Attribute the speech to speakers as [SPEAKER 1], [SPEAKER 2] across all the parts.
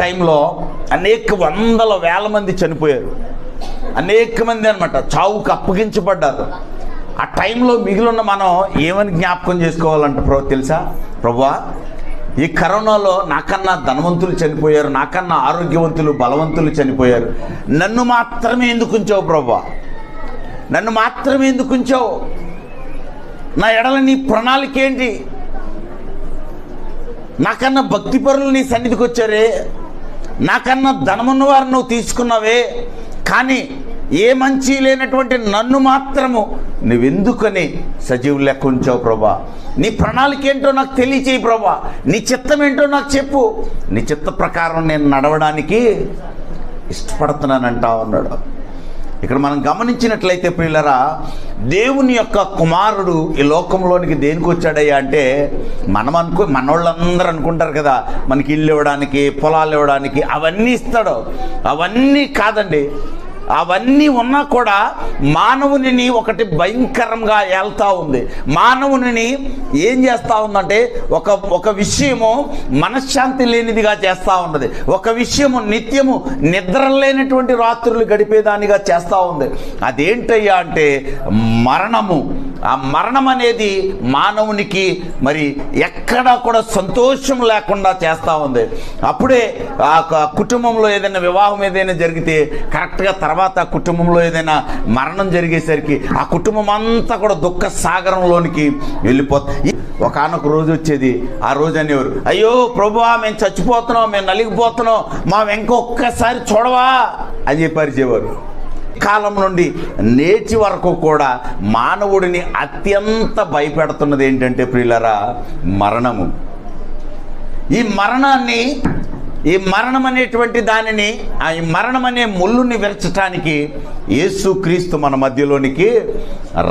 [SPEAKER 1] టైంలో అనేక వందల వేల మంది చనిపోయారు. అనేక మంది అనమాట చావుకు అప్పగించబడ్డారు. ఆ టైంలో మిగిలిన మనం ఏమని జ్ఞాపకం చేసుకోవాలంట ప్రభు తెలుసా? ప్రభువా ఈ కరోనాలో నాకన్నా ధనవంతులు చనిపోయారు నాకన్నా ఆరోగ్యవంతులు బలవంతులు చనిపోయారు. నన్ను మాత్రమే ఎందుకు ఉంచావు ప్రభువా నన్ను మాత్రమే ఎందుకు ఉంచావు? నా ఎడల నీ ప్రణాళిక ఏంటి? నాకన్నా భక్తిపరులు నీ సన్నిధికి వచ్చారే? నాకన్నా ధనమున్న వారు నువ్వు తీసుకున్నావే కానీ ఏ మంచి లేనటువంటి నన్ను మాత్రము నువ్వెందుకని సజీవులు లెక్క ఉంచావు ప్రభా? నీ ప్రణాళిక ఏంటో నాకు తెలియచేయి ప్రభా. నీ చిత్తం ఏంటో నాకు చెప్పు. నీ చిత్త ప్రకారం నేను నడవడానికి ఇష్టపడుతున్నానంటావు అన్నాడు ఇక్కడ మనం గమనించినట్లయితే ప్రియులరా దేవుని యొక్క కుమారుడు ఈ లోకంలోనికి దేనికి వచ్చాడయ్యా అంటే మనం అనుకో మనోళ్ళందరూ అనుకుంటారు కదా మనకి ఇల్లు ఇవ్వడానికి పొలాలు ఇవ్వడానికి అవన్నీ ఇస్తాడు. అవన్నీ కాదండి. అవన్నీ ఉన్నా కూడా మానవునిని ఒకటి భయంకరంగా ఏళ్తా ఉంది. మానవునిని ఏం చేస్తూ ఉందంటే ఒక ఒక విషయము మనశ్శాంతి లేనిదిగా చేస్తూ ఉన్నది. ఒక విషయము నిత్యము నిద్ర లేనటువంటి రాత్రులు గడిపేదానిగా చేస్తూ ఉంది. అదేంటయ్యా అంటే మరణము. ఆ మరణం అనేది మానవునికి మరి ఎక్కడా కూడా సంతోషం లేకుండా చేస్తూ ఉంది. అప్పుడే ఆ క- కుటుంబంలో ఏదైనా వివాహం ఏదైనా జరిగితే కరెక్ట్గా తర్వాత ఆ కుటుంబంలో ఏదైనా మరణం జరిగేసరికి ఆ కుటుంబం అంతా కూడా దుఃఖ సాగరంలోనికి వెళ్ళిపోతుంది ఒకనొక రోజు వచ్చేది ఆ రోజు అనేవారు అయ్యో ప్రభువా మేము చచ్చిపోతున్నాం మేము నలిగిపోతున్నాం మా ఇంకొకసారి చూడవా అని చెప్పారు అరిచేవారు కాలం నుండి నేటి వరకు కూడా మానవుడిని అత్యంత భయపెడుతున్నది ఏంటంటే ప్రియులరా మరణము. ఈ మరణాన్ని ఈ మరణం అనేటువంటి దానిని ఆ ఈ మరణం అనే ముళ్ళుని విరచటానికి యేసు క్రీస్తు మన మధ్యలోనికి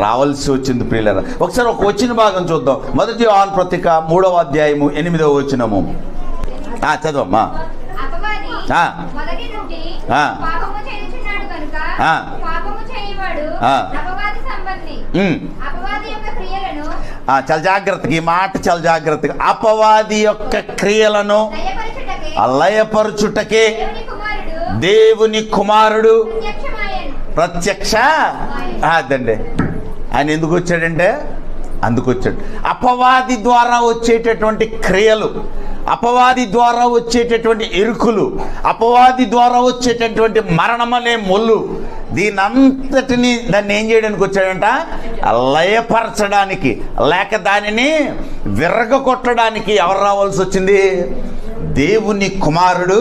[SPEAKER 1] రావాల్సి వచ్చింది ప్రియులరా. ఒకసారి ఒక వచ్చిన భాగం చూద్దాం. మొదటి ఆన్ పత్రిక మూడవ అధ్యాయము ఎనిమిదవ వచనము. ఆ, చదవమ్మా. చాలా జాగ్రత్తగా ఈ మాట చాలా జాగ్రత్తగా అపవాది యొక్క క్రియలను
[SPEAKER 2] లయపరచుటకే. దేవుని కుమారుడు
[SPEAKER 1] ప్రత్యక్ష అదండి. ఆయన ఎందుకు వచ్చాడంటే అందుకు వచ్చాడు. అపవాది ద్వారా వచ్చేటటువంటి క్రియలు అపవాది ద్వారా వచ్చేటటువంటి ఇరుకులు అపవాది ద్వారా వచ్చేటటువంటి మరణం అనే మొల్లు. దీనంతటిని దాన్ని ఏం చేయడానికి వచ్చాడంట? లయపరచడానికి లేక దానిని విరగ కొట్టడానికి ఎవరు రావాల్సి వచ్చింది? దేవుని కుమారుడు